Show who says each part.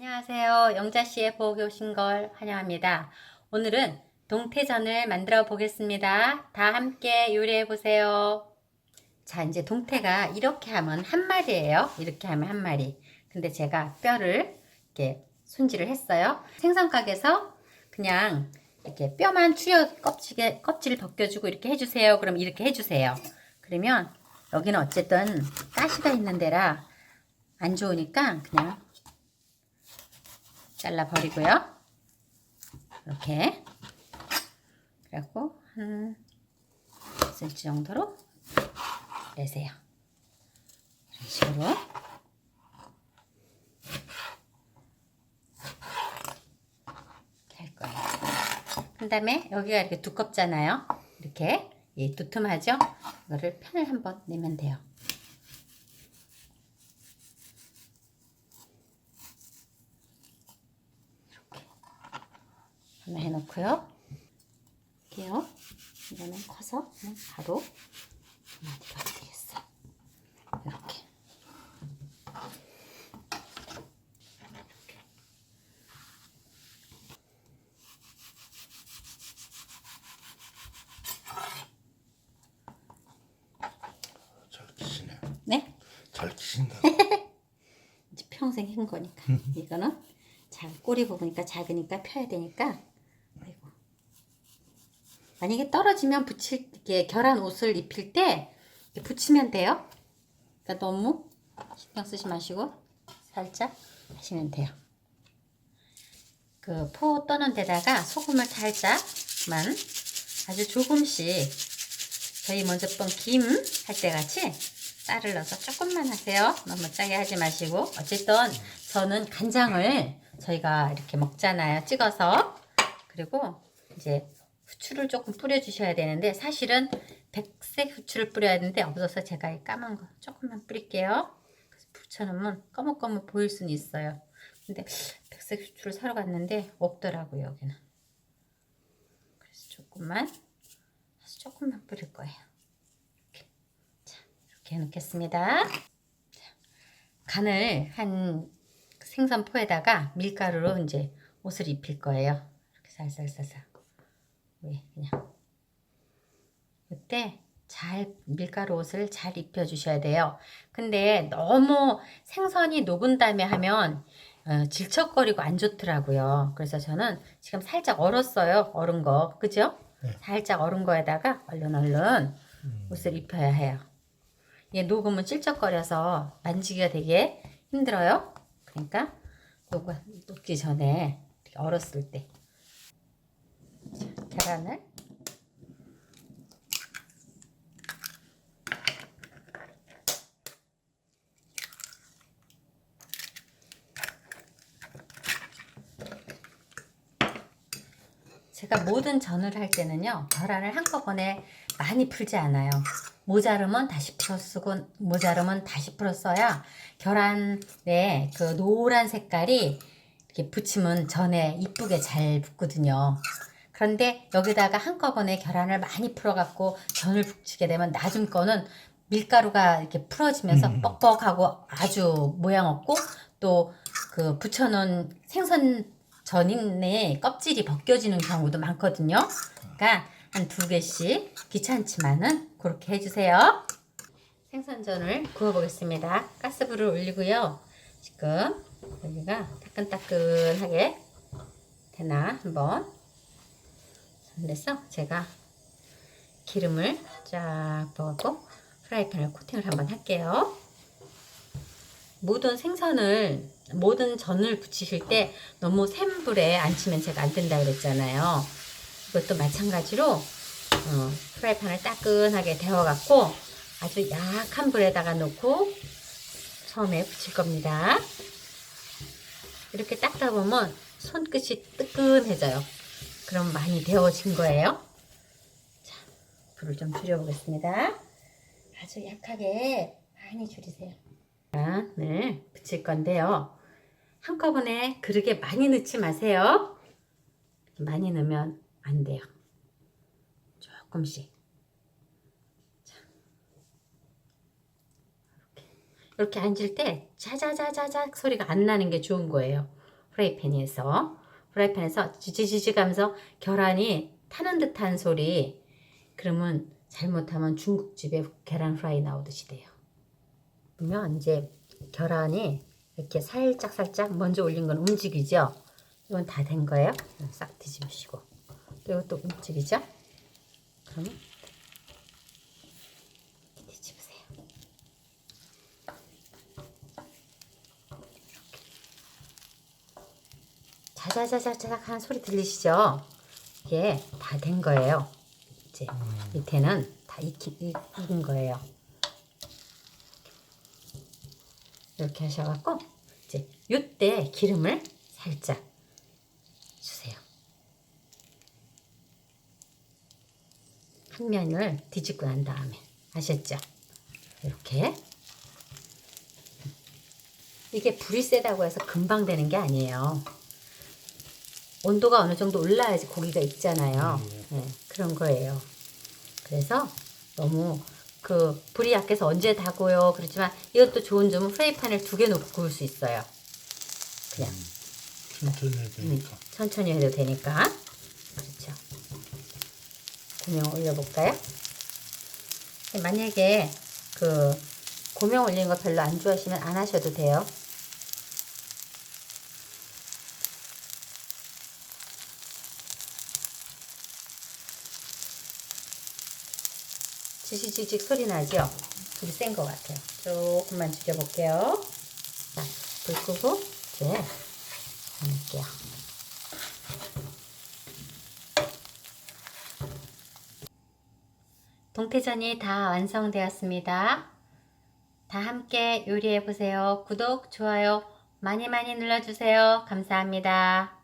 Speaker 1: 안녕하세요. 영자씨의 보기 오신 걸 환영합니다. 오늘은 동태전을 만들어 보겠습니다. 다 함께 요리해 보세요. 자, 이제 동태가 이렇게 하면 한 마리예요. 이렇게 하면 한 마리. 근데 제가 뼈를 이렇게 손질을 했어요. 생선가게에서 그냥 이렇게 뼈만 추려 껍질에 껍질을 벗겨주고 이렇게 해주세요. 그럼 이렇게 해주세요. 그러면 여기는 어쨌든 가시가 있는 데라 안 좋으니까 그냥 잘라 버리고요. 이렇게 그래갖고 한 1cm 정도로 내세요. 이런 식으로 할 거예요. 그 다음에 여기가 이렇게 두껍잖아요. 이렇게 이 두툼하죠? 이거를 편을 한번 내면 돼요. 하나 해놓고요. 이게요. 이거는 커서 바로 마디가 되겠어. 이렇게.
Speaker 2: 잘 키시네.
Speaker 1: 네?
Speaker 2: 잘 키신다.
Speaker 1: 이제 평생 한 거니까. 이거는 자 꼬리 부분이니까 작으니까 펴야 되니까. 만약에 떨어지면 붙일 이렇게 결한 옷을 입힐 때 붙이면 돼요. 그러니까 너무 신경 쓰지 마시고 살짝 하시면 돼요. 그 포 떠는 데다가 소금을 살짝만 아주 조금씩 저희 먼저 번 김 할 때 같이 쌀을 넣어서 조금만 하세요. 너무 짜게 하지 마시고 어쨌든 저는 간장을 저희가 이렇게 먹잖아요. 찍어서 그리고 이제 후추를 조금 뿌려주셔야 되는데 사실은 백색 후추를 뿌려야 되는데 없어서 제가 이 까만 거 조금만 뿌릴게요. 붙여놓으면 꺼뭇꺼뭇 보일 수는 있어요. 근데 백색 후추를 사러 갔는데 없더라고요 여기는. 그래서 조금만 아주 조금만 뿌릴 거예요. 이렇게 자 이렇게 해놓겠습니다. 자, 간을 한 생선포에다가 밀가루로 이제 옷을 입힐 거예요. 이렇게 살살살살. 왜 그냥 이때 잘 밀가루 옷을 잘 입혀 주셔야 돼요. 근데 너무 생선이 녹은 다음에 하면 어, 질척거리고 안 좋더라고요. 그래서 저는 지금 살짝 얼었어요. 얼은 거. 그죠?
Speaker 2: 네.
Speaker 1: 살짝 얼은 거에다가 얼른 얼른 옷을 입혀야 해요. 이게 녹으면 찔쩍거려서 만지기가 되게 힘들어요. 그러니까 녹, 녹기 전에 얼었을 때 자, 계란을. 제가 모든 전을 할 때는요 계란을 한꺼번에 많이 풀지 않아요. 모자르면 다시 풀어 쓰고 모자르면 다시 풀어 써야 계란에 그 노란 색깔이 이렇게 붙이면 전에 이쁘게 잘 붙거든요 그런데 여기다가 한꺼번에 계란을 많이 풀어갖고 전을 붙이게 되면 나중 거는 밀가루가 이렇게 풀어지면서
Speaker 2: 음.
Speaker 1: 뻑뻑하고 아주 모양 없고 또그 붙여놓은 생선 전인의 껍질이 벗겨지는 경우도 많거든요. 그러니까 한 두 개씩 귀찮지만은 그렇게 해주세요. 생선전을 구워보겠습니다. 가스불을 올리고요. 지금 여기가 따끈따끈하게 되나 한번 그래서 제가 기름을 쫙 부어갖고 프라이팬을 코팅을 한번 할게요. 모든 생선을 모든 전을 부치실 때 너무 센 불에 안 치면 제가 안 된다 그랬잖아요. 이것도 마찬가지로 어, 프라이팬을 따끈하게 데워갖고 아주 약한 불에다가 놓고 처음에 부칠 겁니다. 이렇게 닦다 보면 손끝이 뜨끈해져요. 그럼 많이 데워진 거예요. 자, 불을 좀 줄여보겠습니다. 아주 약하게 많이 줄이세요. 네, 붙일 건데요. 한꺼번에 그릇에 많이 넣지 마세요. 많이 넣으면 안 돼요. 조금씩. 자, 이렇게. 앉을 때 자자자자자 소리가 안 나는 게 좋은 거예요. 프라이팬에서 프라이팬에서 지지지지 가면서 계란이 타는 듯한 소리 그러면 잘못하면 중국집에 계란 프라이 나오듯이 돼요. 그러면 이제 계란이 이렇게 살짝 살짝 먼저 올린 건 움직이죠. 이건 다 된 거예요. 싹 뒤집으시고 또 이것도 움직이죠. 그러면 이렇게 뒤집으세요. 자자자자자작 하는 소리 들리시죠? 이게 다 된 거예요. 이제 밑에는 다 익히, 익, 익은 거예요. 이렇게 하셔갖고 이제 이때 기름을 살짝 주세요. 한 면을 뒤집고 난 다음에 아셨죠? 이렇게 이게 불이 세다고 해서 금방 되는 게 아니에요. 온도가 어느 정도 올라야지 고기가 익잖아요. 네, 그런 거예요. 그래서 너무 그 불이 약해서 언제 다 고요. 그렇지만 이것도 좋은 점은 프라이팬을 두 개 놓고 구울 수 있어요. 그냥
Speaker 2: 천천히 해야
Speaker 1: 음,
Speaker 2: 되니까.
Speaker 1: 천천히 해도 되니까. 그렇죠. 고명 올려볼까요? 만약에 그 고명 올리는 거 별로 안 좋아하시면 안 하셔도 돼요. 지지직직 소리 나죠? 불이 센 것 같아요. 조금만 죽여볼게요. 자, 불 끄고 이제 넣을게요. 동태전이 다 완성되었습니다. 다 함께 요리해 보세요. 구독, 좋아요 많이 많이 눌러주세요. 감사합니다.